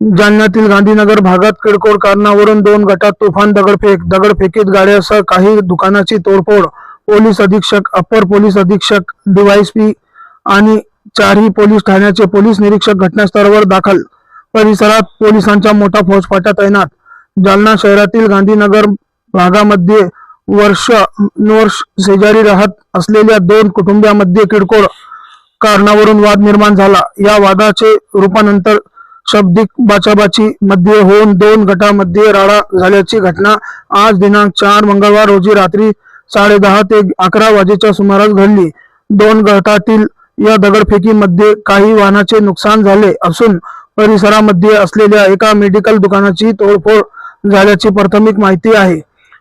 जालन्यातील गांधीनगर भागात किरकोळ कारणावरून दोन गटात तुफान दगडफेक दगडफेकीत गाड्यासह काही दुकानाची तोडफोड. पोलीस अधीक्षक अपर पोलीस अधीक्षक डीवायसपी आणि चारही पोलीस ठाण्याचे पोलीस निरीक्षक घटनास्थळावर दाखल. परिसरात पोलिसांचा मोठा फौजफाटा तैनात. जालना शहरातील गांधीनगर भागामध्ये वर्ष वर्ष शेजारी राहत असलेल्या दोन कुटुंबियांमध्ये किरकोळ कारणावरून वाद निर्माण झाला. या वादाचे रूपानंतर शब्दिक बाचाबाची मध्ये होऊन दोन गटामध्ये राडा झाल्याची घटना आज दिनांक चार मंगळवार रोजी रात्री साडे दहा ते अकरा वाजेच्या सुमारास घडली. दोन गटातील या दगडफेकीमध्ये काही वाहनाचे नुकसान झाले असून परिसरामध्ये असलेल्या एका मेडिकल दुकानाची तोडफोड झाल्याची प्राथमिक माहिती आहे.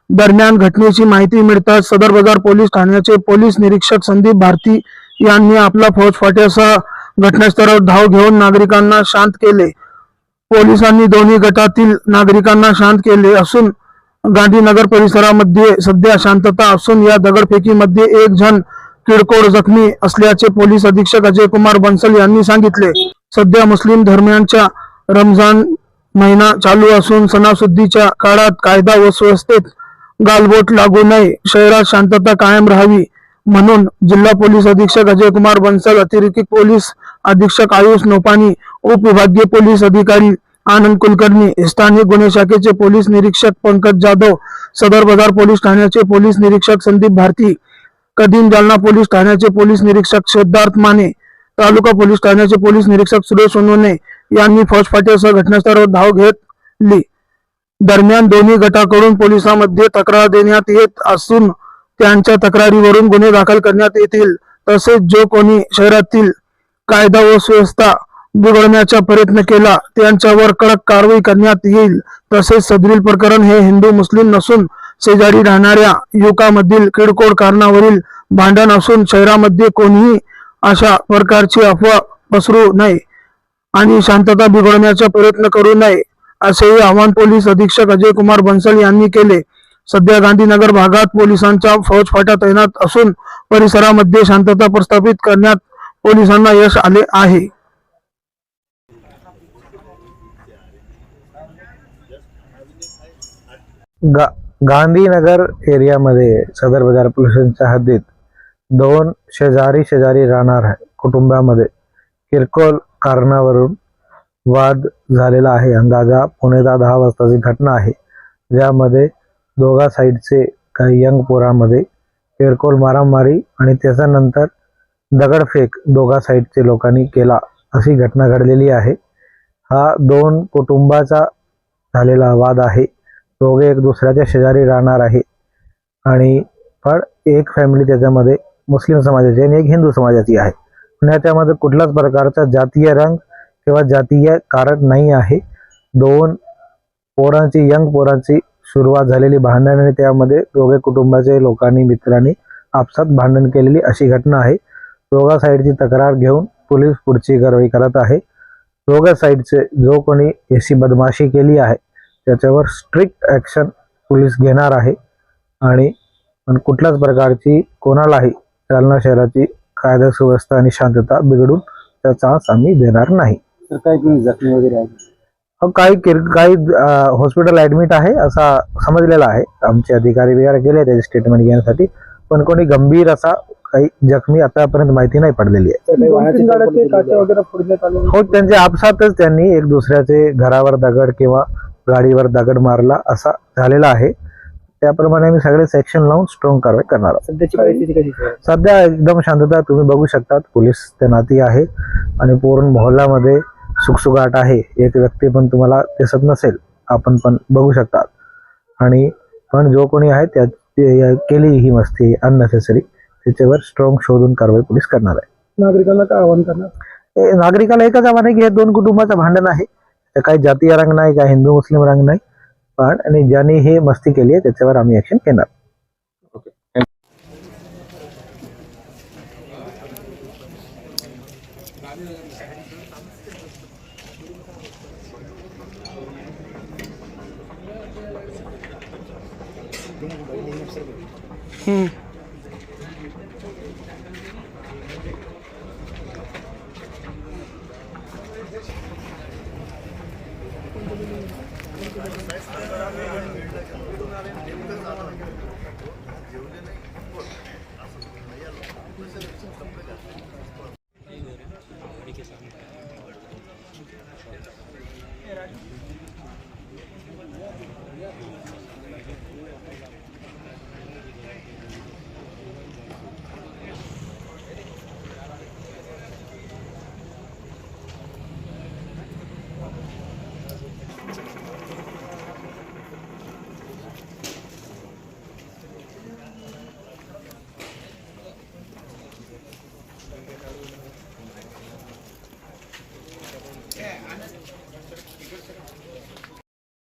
दरम्यान घटनेची माहिती मिळताच सदर बाजार पोलीस ठाण्याचे पोलीस निरीक्षक संदीप भारती यांनी आपला फौजफाट्यासह घटनास्थळावर धाव घेऊन नागरिकांना शांत केले. पोलिसांनी दोन्ही गटातील नागरिकांना शांत केले असून गांधीनगर परिसरामध्ये सध्या शांतता असून या दगडफेकीमध्ये एक जण किरकोळ जखमी असल्याचे पोलीस अधीक्षक अजय कुमार बन्सल यांनी सांगितले. सध्या मुस्लिम धर्मियांच्या रमजान महिना चालू असून सणासुद्धीच्या काळात कायदा व सुव्यवस्थेत गालबोट लागू नये शहरात शांतता कायम राहावी म्हणून जिल्हा पोलीस अधीक्षक अजय कुमार बन्सल अतिरिक्त पोलीस अधीक्षक आयुष नोपानी उपविभागीय पोलीस अधिकारी आनंद कुलकर्णी स्थानिक गुन्हे शाखेचे पोलीस निरीक्षक पंकज जाधव सदर बाजार पोलीस ठाण्याचे पोलीस निरीक्षक संदीप भारती कदीम जालना पोलीस ठाण्याचे पोलीस निरीक्षक सिद्धार्थ माने तालुका पोलीस ठाण्याचे पोलीस निरीक्षक सुरेश सोनवणे यांनी फौजफाट्यासह घटनास्थळावर धाव घेतली. दरम्यान दोन्ही गटाकडून पोलिसांमध्ये तक्रार देण्यात येत असून त्यांच्या तक्रारीवरून गुन्हे दाखल करण्यात येतील तसेच जो कोणी शहरातील कायदा व सुव्यवस्था बिघडण्याचा प्रयत्न केला. त्यांच्यावर कडक कारवाई करण्यात येईल. तसेच सदरील प्रकरण हे हिंदू मुस्लिम नसून शेजारी राहणाऱ्या युवकामधील किरकोळ कारणावरील भांडण असून शहरामध्ये कोणीही अशा प्रकारची अफवा पसरू नये आणि शांतता बिघडवण्याचा प्रयत्न करू नये असेही आवाहन पोलीस अधीक्षक अजय कुमार बन्सल यांनी केले. सध्या गांधीनगर भागात पोलिसांचा फौजफाटा तैनात असून परिसरामध्ये शांतता प्रस्थापित करण्यात पोलिसांना यश आले आहे. गा गांधीनगर एरियामध्ये सदर बाजार पोलिसांच्या हद्दीत दोन शेजारी शेजारी राहणार कुटुंबामध्ये किरकोळ कारणावरून वाद झालेला आहे. अंदाजा पुणे दहा वाजताची घटना आहे. ज्यामध्ये दोघा साईडचे काही यंग पोरामध्ये किरकोळ मारामारी आणि त्याच्यानंतर दगडफेक दोघा साईडचे लोकांनी केला अशी घटना घडलेली आहे. हा दोन कुटुंबाचा झालेला वाद आहे. दोघे एक दुसऱ्याच्या शेजारी राहणार आहे. आणि पण एक फॅमिली त्याच्यामध्ये मुस्लिम समाजाची आणि एक हिंदू समाजाची आहे. पण त्यामध्ये कुठल्याच प्रकारचा जातीय रंग किंवा जातीय कारण नाही आहे. दोन पोरांची यंग पोरांची सुरुवात झालेली भांडण आणि त्यामध्ये दोघे कुटुंबाचे लोकांनी मित्रांनी आपसात भांडण केलेली अशी घटना आहे. दोघा साईडची तक्रार घेऊन पोलीस पुढची कारवाई करत आहे. दोघा साईडचे जो कोणी अशी बदमाशी केली आहे त्याच्यावर स्ट्रिक्ट ॲक्शन पोलीस घेणार आहे. आणि पण कुठल्याच प्रकारची कोणालाही जालना शहराची कायदा सुव्यवस्था आणि शांतता बिघडून त्याचा चान्स आम्ही देणार नाही. काही जखमी वगैरे आहे अहो, काही काही हॉस्पिटल ऍडमिट आहे असा समजलेला आहे. आमचे अधिकारी वगैरे गेले त्याचे स्टेटमेंट घेण्यासाठी. पण कोणी गंभीर असा काही जखमी आतापर्यंत माहिती नाही पडलेली आहे. हो त्यांच्या आपसातच त्यांनी एक दुसऱ्याचे घरावर दगड किंवा गाडीवर दगड मारला असा झालेला आहे. त्याप्रमाणे आम्ही सगळे सेक्शन लावून स्ट्रॉंग कारवाई करणार आहोत. सध्या एकदम शांतता तुम्ही बघू शकतात. पोलीस तैनाती आहे आणि पूर्ण मोहल्ल्यामध्ये सुखसुगाट आहे. एक व्यक्ती पण तुम्हाला दिसत नसेल आपण पण बघू शकतात. आणि पण जो कोणी आहे त्या केली ही मस्ती अननेसेसरी त्याच्यावर स्ट्रॉंग शोधून कारवाई पोलीस करणार आहे. नागरिकांना काय आवाहन करणार? नागरिकाला एकच आव्हान आहे की हे दोन कुटुंबाचं भांडण आहे. तर काही जातीय रंग नाही काही हिंदू मुस्लिम रंग नाही. पण आणि ज्यांनी हे मस्ती केली आहे त्याच्यावर आम्ही ऍक्शन घेणार. Gracias.